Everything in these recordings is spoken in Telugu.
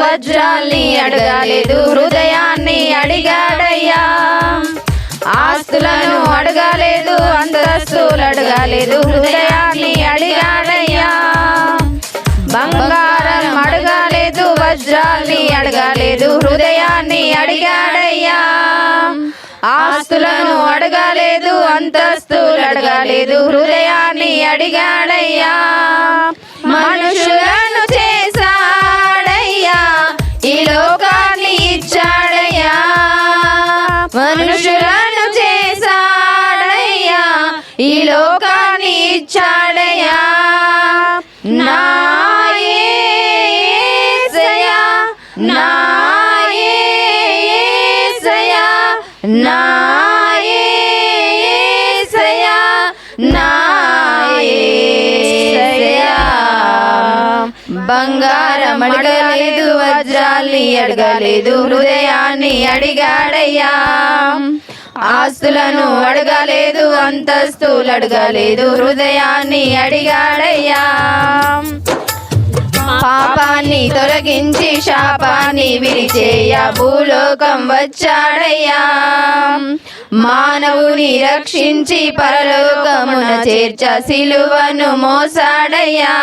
వజ్రాల్ని అడగలేదు హృదయాన్ని అడిగాడయ్యా. ఆస్తులను అడగలేదు అంతస్తులు అడగలేదు హృదయాన్ని అడిగాడయ్యా. బంగారం అడగలేదు వజ్రాల్ని అడగలేదు హృదయాన్ని అడిగాడయ్యా. ఆస్తులను అడగలేదు అంతస్తులు అడగలేదు హృదయాన్ని అడిగాడయ్యా. మనుషులు మనుషులను చేశాడయ్యా. ఈ లోకాన్ని ఇచ్చాడయ్యా. నా నా నా బంగారం అడగలేదు వజ్రాల్ని అడగలేదు హృదయాన్ని అడిగాడయ్యా. ఆస్తులను అడగలేదు అంతస్తులు అడగలేదు హృదయాన్ని అడిగాడయ్యా. పాపాన్ని తొలగించి శాపాన్ని విరిచేయ భూలోకం వచ్చాడయ్యా. మానవుని రక్షించి పరలోకమున చేర్చ సిలువను మోసాడయ్యా.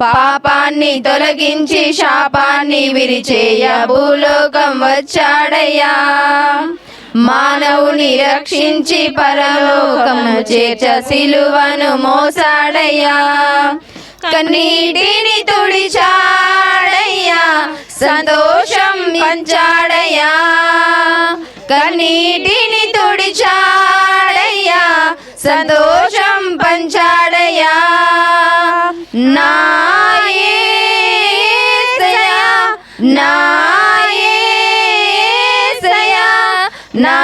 పాపాన్ని తొలగించి శాపాన్ని విరిచేయ భూలోకం వచ్చాడయ్యా. మానవుని రక్షించి పరలోకము చేర్చ సిలువను మోసాడయ్యా. కన్నీటిని తుడిచాడయ్యా సంతోషం పంచాడయ్యా. కన్నీటిని తుడిచాడయ్యా సంతోషం నా యేసయ్యా, నా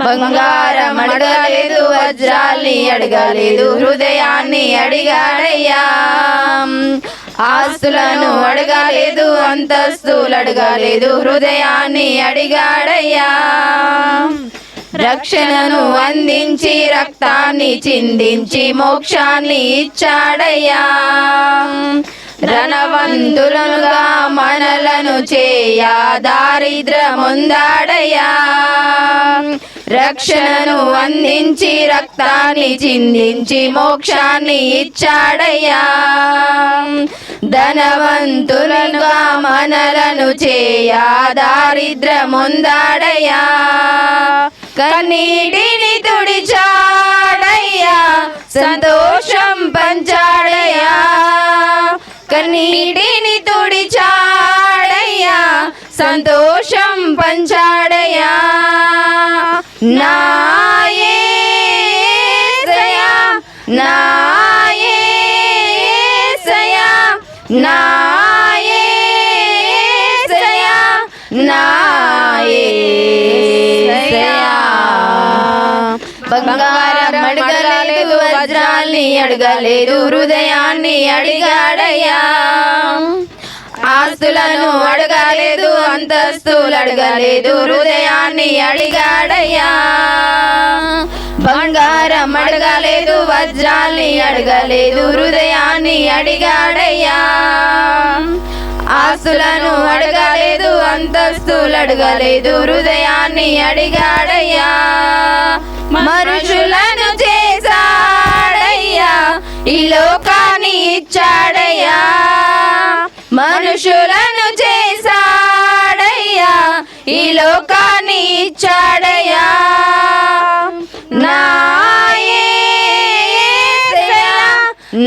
బంగారం అడగలేదు వజ్రాల్ని అడగలేదు హృదయాన్ని అడిగాడయ్యా. ఆస్తులను అడగలేదు అంతస్తులు అడగలేదు హృదయాన్ని అడిగాడయ్యా. రక్షణను అందించి రక్తాన్ని చిందించి మోక్షాన్ని ఇచ్చాడయ్యా. రణవంతులుగా మనలను చేయ దారిద్రముందాడయ్యా. రక్షణను అందించి రక్తాన్ని చిందించి మోక్షాన్ని ఇచ్చాడయ్యా. ధనవంతులుగా మనలను చేయ దారిద్రముందాడయ్యా. కన్నీటిని తుడిచాడయ్యా సంతోషం పంచాడయ్యా. కన్నీటిని తుడిచాడయ్యా సంతోషం పంచాడయ్యా. నా యేసయ్యా, నా నా వజ్రాల్ని అడగలేదు హృదయాన్ని అడిగాడయ్యా. ఆస్తులను అడగలేదు అంతస్తులు అడగలేదు హృదయాన్ని అడిగాడయ్యా. బంగారం అడగలేదు వజ్రాల్ని అడగలేదు హృదయాన్ని అడిగాడయ్యా. ఆస్తులను అడగలేదు అంతస్తులు అడగలేదు హృదయాన్ని అడిగాడయ్యా. మనుషుల ఈ లోకాన్ని ఇచ్చాడయ్యా మనుషులను చేశాడయ్యా ఈ లోకాన్ని ఇచ్చాడయ్యా నా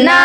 నా